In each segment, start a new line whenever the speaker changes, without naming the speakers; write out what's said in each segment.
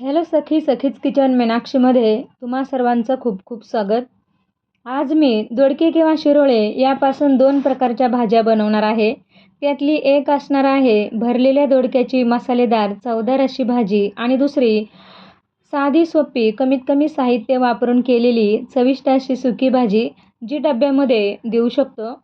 Hello सखी सखीच kitchen मीनाक्षीमध्ये तुम्हा सर्वांचं खूप खूप स्वागत. आज मी दोडके किंवा शिरोळे यापासून दोन प्रकारच्या भाज्या बनवणार आहे. त्यातली एक असणार आहे भरलेल्या दोडक्याची मसालेदार चवदार अशी भाजी आणि दुसरी साधी सोपी कमीत कमी साहित्य वापरून केलेली चविष्ट अशी सुकी भाजी जी डब्यामध्ये देऊ शकतो.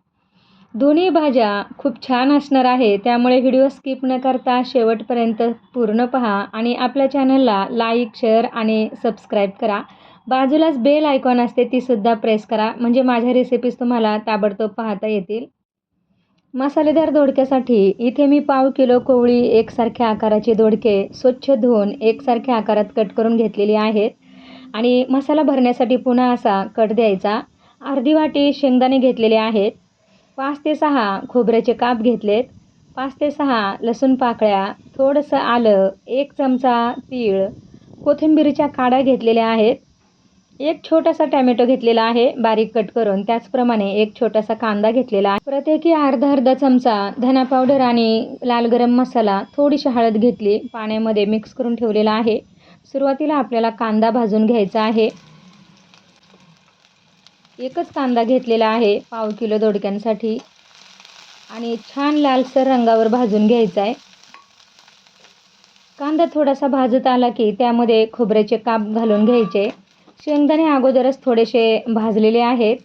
दोन्ही भाज्या खूप छान असणार आहे त्यामुळे व्हिडिओ स्किप न करता शेवटपर्यंत पूर्ण पहा आणि आपल्या चॅनलला लाईक शेअर आणि सबस्क्राईब करा. बाजूलाच बेल आयकॉन असते तीसुद्धा प्रेस करा म्हणजे माझ्या रेसिपीज तुम्हाला ताबडतोब पाहता येतील. मसालेदार दोडक्यासाठी इथे मी पाव किलो कोवळी एकसारख्या आकाराची दोडके स्वच्छ धुवून एकसारख्या आकारात कट करून घेतलेली आहेत. आणि मसाला भरण्यासाठी पुन्हा असा कट द्यायचा. अर्धी वाटी शेंगदाणे घेतलेले आहेत. पाच ते सहा खोबऱ्याचे काप घेतलेत. पाच ते सहा लसूण पाकळ्या थोडंसं आलं एक चमचा तीळ कोथिंबीरीच्या काड्या घेतलेल्या आहेत. एक छोटासा टॅमॅटो घेतलेला आहे बारीक कट करून. त्याचप्रमाणे एक छोटासा कांदा घेतलेला आहे. प्रत्येकी अर्धा अर्धा चमचा धना पावडर आणि लाल गरम मसाला थोडीशी हळद घेतली. पाण्यामध्ये मिक्स करून ठेवलेला आहे. सुरुवातीला आपल्याला कांदा भाजून घ्यायचा आहे. एकच कांदा घेतलेला आहे पाव किलो दोडक्यांसाठी. आणि छान लालसर रंगावर भाजून घ्यायचा आहे. कांदा थोडासा भाजत आला की त्यामध्ये खोबऱ्याचे काप घालून घ्यायचे. शेंगदाणे अगोदरच थोडेसे भाजलेले आहेत.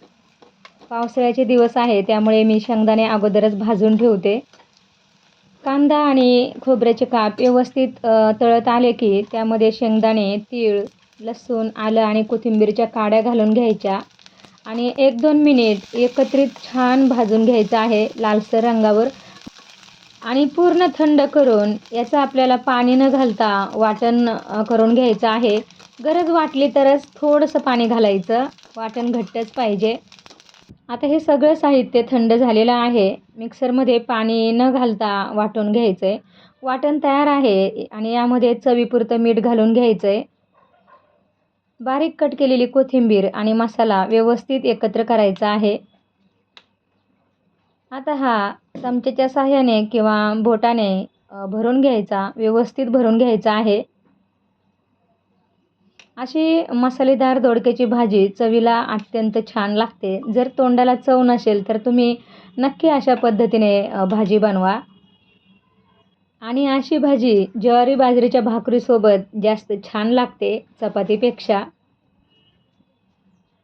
पावसाळ्याचे दिवस आहे त्यामुळे मी शेंगदाणे अगोदरच भाजून ठेवते. कांदा आणि खोबऱ्याचे काप व्यवस्थित तळत आले की त्यामध्ये शेंगदाणे तीळ लसूण आलं आणि कोथिंबीरच्या काड्या घालून घ्यायच्या. आणि एक दोन मिनिट एकत्रित छान भाजून घ्यायचं आहे लालसर रंगावर. आणि पूर्ण थंड करून याचं आपल्याला पाणी न घालता वाटण करून घ्यायचं आहे. गरज वाटली तरच थोडंसं पाणी घालायचं. वाटण घट्टच पाहिजे. आता हे सगळं साहित्य थंड झालेलं आहे. मिक्सरमध्ये पाणी न घालता वाटून घ्यायचं आहे वाटण तयार आहे आणि यामध्ये चवीपुरतं मीठ घालून घ्यायचं आहे बारीक कट केलेली कोथिंबीर आणि मसाला व्यवस्थित एकत्र करायचा आहे. आता हा चमच्याच्या साह्याने किंवा बोटाने भरून घ्यायचा व्यवस्थित भरून घ्यायचा आहे. अशी मसालेदार दोडक्याची भाजी चवीला अत्यंत छान लागते. जर तोंडाला चव नसेल तर तुम्ही नक्की अशा पद्धतीने भाजी बनवा. आणि अशी भाजी ज्वारी बाजरीच्या भाकरीसोबत जास्त छान लागते चपातीपेक्षा.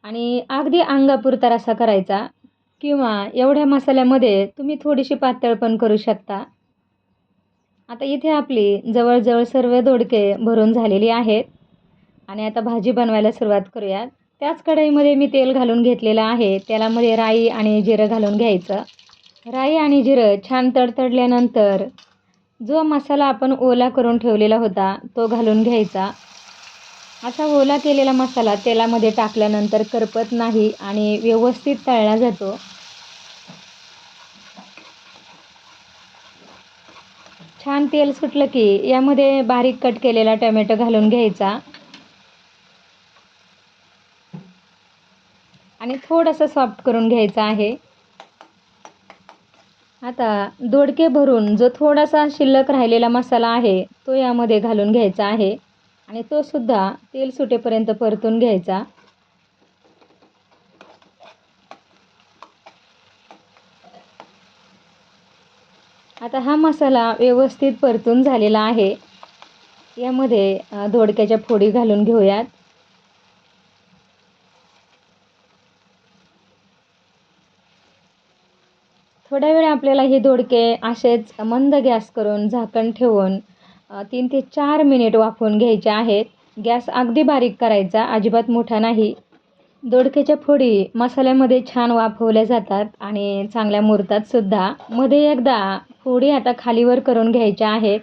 आणि अगदी अंगापुरता रसा करायचा किंवा एवढ्या मसाल्यामध्ये तुम्ही थोडीशी पातळ पण करू शकता. आता इथे आपली जवळजवळ सर्व दोडके भरून झालेली आहेत. आणि आता भाजी बनवायला सुरुवात करूयात. त्याच कढईमध्ये मी तेल घालून घेतलेलं आहे. तेलामध्ये राई आणि जिरं घालून घ्यायचं. राई आणि जिरं छान तडतडल्यानंतर जो मसाला आपण ओला करून ठेवलेला होता तो घालून घ्यायचा. असा ओला केलेला मसाला तेलामध्ये टाकल्यानंतर करपत नाही आणि व्यवस्थित तळला जातो. छान तेल सुटलं की यामध्ये बारीक कट केलेला टोमॅटो घालून घ्यायचा. आणि थोडंसं सॉफ्ट करून घ्यायचं आहे. आता दोडके भरून जो थोडासा शिल्लक राहिलेला मसाला आहे तो यामध्ये घालून घ्यायचा आहे आणि तो सुद्धा तेल सुटेपर्यंत परतून घ्यायचा. आता हा मसाला व्यवस्थित परतून झालेला आहे. यामध्ये दोडक्याच्या फोडी घालून घेऊयात. थोड्या वेळ आपल्याला हे दोडके असेच मंद गॅस करून झाकण ठेवून तीन ते चार मिनिट वाफवून घ्यायचे आहेत. गॅस अगदी बारीक करायचा अजिबात मोठा नाही. दोडक्याच्या फोडी मसाल्यामध्ये छान वाफवल्या जातात आणि चांगल्या मुरतातसुद्धा मध्ये एकदा फोडी आता खालीवर करून घ्यायच्या आहेत.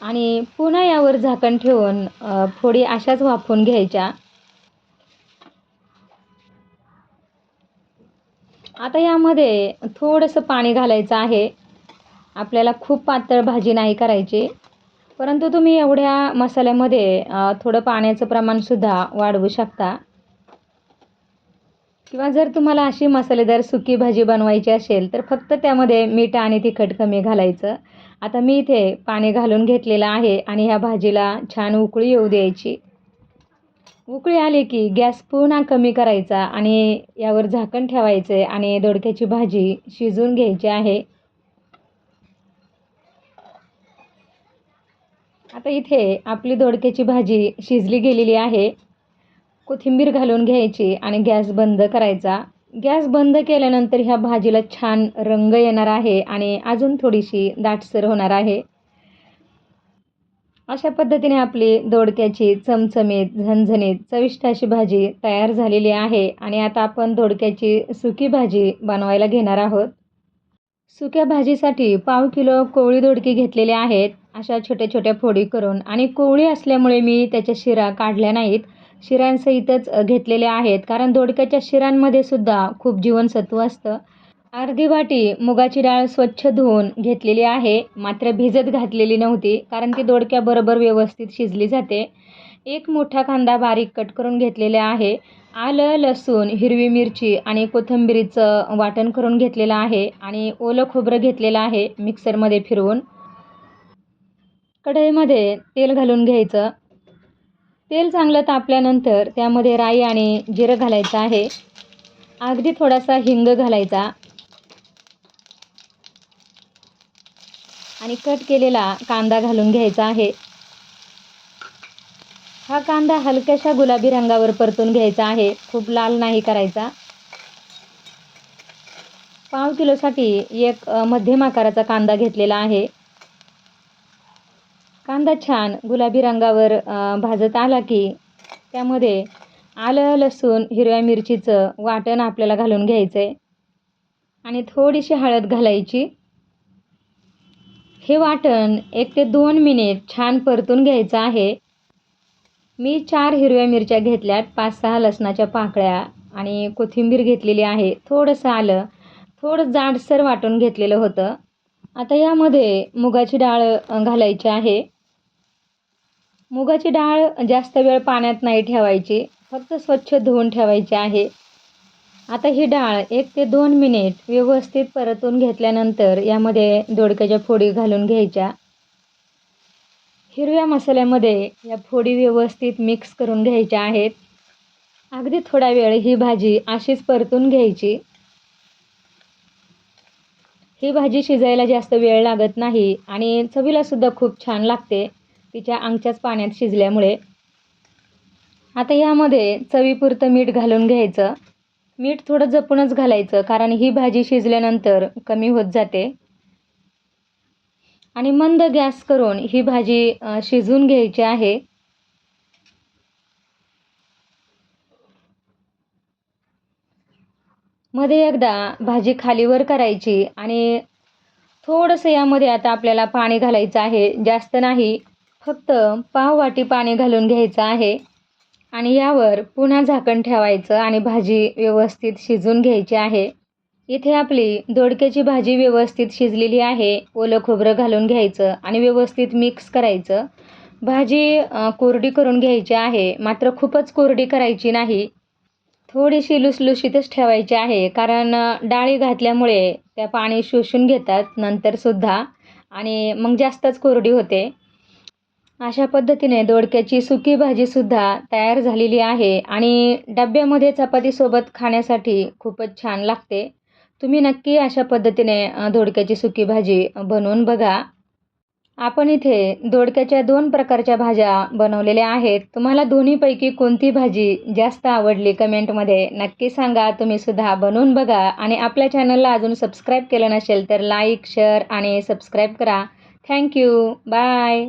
आणि पुन्हा यावर झाकण ठेवून फोडी अशाच वाफवून घ्यायच्या. आता यामध्ये थोडंसं पाणी घालायचं आहे. आपल्याला खूप पातळ भाजी नाही करायची. परंतु तुम्ही एवढ्या मसाल्यामध्ये थोडं पाण्याचं प्रमाणसुद्धा वाढवू शकता. किंवा जर तुम्हाला अशी मसालेदार सुकी भाजी बनवायची असेल तर फक्त त्यामध्ये मीठ आणि तिखट कमी घालायचं. आता मी इथे पाणी घालून घेतलेलं आहे आणि ह्या भाजीला छान उकळी येऊ द्यायची. उकळी आली की गॅस पुन्हा कमी करायचा आणि यावर झाकण ठेवायचे आणि दोडक्याची भाजी शिजवून घ्यायची आहे. आता इथे आपली दोडक्याची भाजी शिजली गेलेली आहे. कोथिंबीर घालून घ्यायची आणि गॅस बंद करायचा. गॅस बंद केल्यानंतर ह्या भाजीला छान रंग येणार आहे आणि अजून थोडीशी दाटसर होणार आहे. अशा पद्धतीने आपली दोडक्याची चमचमीत झणझणीत चविष्ट अशी भाजी तयार झालेली आहे आणि आता आपण दोडक्याची सुकी भाजी बनवायला घेणार आहोत. सुक्या भाजीसाठी पाव किलो कोवळी दोडकी घेतलेले आहेत. अशा छोट्या छोट्या फोडी करून आणि कोवळी असल्यामुळे मी त्याच्या शिरा काढल्या नाहीत. शिरांसहितच घेतलेल्या आहेत. कारण दोडक्याच्या शिरांमध्ये सुद्धा खूप जीवनसत्व असतं. अर्धी वाटी मुगाची डाळ स्वच्छ धुवून घेतलेली आहे. मात्र भिजत घातलेली नव्हती कारण ती दोडक्याबरोबर व्यवस्थित शिजली जाते. एक मोठा कांदा बारीक कट करून घेतलेला आहे. आलं लसूण हिरवी मिरची आणि कोथिंबिरीचं वाटण करून घेतलेलं आहे आणि ओलं खोबरं घेतलेलं आहे मिक्सरमध्ये फिरवून. कढईमध्ये तेल घालून घ्यायचं. तेल चांगलं तापल्यानंतर त्यामध्ये राई आणि जिरं घालायचं आहे. अगदी थोडासा हिंग घालायचा. आणि कट केलेला कांदा घालून घ्यायचा आहे. हा कांदा हलक्याशा गुलाबी रंगावर परतून घ्यायचा आहे. खूप लाल नाही करायचा. पाव किलोसाठी एक मध्यम आकाराचा कांदा घेतलेला आहे. कांदा छान गुलाबी रंगावर भाजत आला की त्यामध्ये आलं लसूण हिरव्या मिरचीचं वाटण आपल्याला घालून घ्यायचं आहे आणि थोडीशी हळद घालायची. हे वाटण एक ते दोन मिनिट छान परतून घ्यायचं आहे. मी चार हिरव्या मिरच्या घेतल्यात पाच सहा लसणाच्या पाकळ्या आणि कोथिंबीर घेतलेली आहे. थोडंसं आलं थोडं जाडसर वाटून घेतलेलं होतं. आता यामध्ये मुगाची डाळ घालायची आहे. मुगाची डाळ जास्त वेळ पाण्यात नाही ठेवायची फक्त स्वच्छ धुवून ठेवायची आहे. आता ही डाळ एक ते दोन मिनिट व्यवस्थित परतून घेतल्यानंतर यामध्ये दोडक्याच्या फोडी घालून घ्यायच्या. हिरव्या मसाल्यामध्ये या फोडी व्यवस्थित मिक्स करून घ्यायच्या आहेत. अगदी थोडा वेळ ही भाजी अशीच परतून घ्यायची. ही भाजी शिजायला जास्त वेळ लागत नाही आणि चवीलासुद्धा खूप छान लागते तिच्या अंगच्याच पाण्यात शिजल्यामुळे. आता यामध्ये चवीपुरतं मीठ घालून घ्यायचं. मीठ थोडं जपूनच घालायचं कारण ही भाजी शिजल्यानंतर कमी होत जाते. आणि मंद गॅस करून ही भाजी शिजवून घ्यायची आहे. मध्ये एकदा भाजी खालीवर करायची आणि थोडंसं यामध्ये आता आपल्याला पाणी घालायचं आहे. जास्त नाही फक्त पाव वाटी पाणी घालून घ्यायचं आहे. आणि यावर पुन्हा झाकण ठेवायचं आणि भाजी व्यवस्थित शिजून घ्यायची आहे. इथे आपली दोडक्याची भाजी व्यवस्थित शिजलेली आहे. ओलं खोबरं घालून घ्यायचं आणि व्यवस्थित मिक्स करायचं. भाजी कोरडी करून घ्यायची आहे. मात्र खूपच कोरडी करायची नाही. थोडीशी लुसलुशीतच ठेवायची आहे. कारण डाळी घातल्यामुळे त्या पाणी शोषून घेतात नंतरसुद्धा आणि मग जास्तच कोरडी होते. अशा पद्धतीने दोडक्याची सुकी भाजीसुद्धा तयार झालेली आहे आणि डब्यामध्ये चपातीसोबत खाण्यासाठी खूपच छान लागते. तुम्ही नक्की अशा पद्धतीने दोडक्याची सुकी भाजी बनवून बघा. आपण इथे दोडक्याच्या दोन प्रकारच्या भाज्या बनवलेल्या आहेत. तुम्हाला दोन्हीपैकी कोणती भाजी जास्त आवडली कमेंटमध्ये नक्की सांगा. तुम्हीसुद्धा बनवून बघा आणि आपल्या चॅनलला अजून सबस्क्राईब केलं नसेल तर लाईक शेअर आणि सबस्क्राईब करा. Thank you. बाय.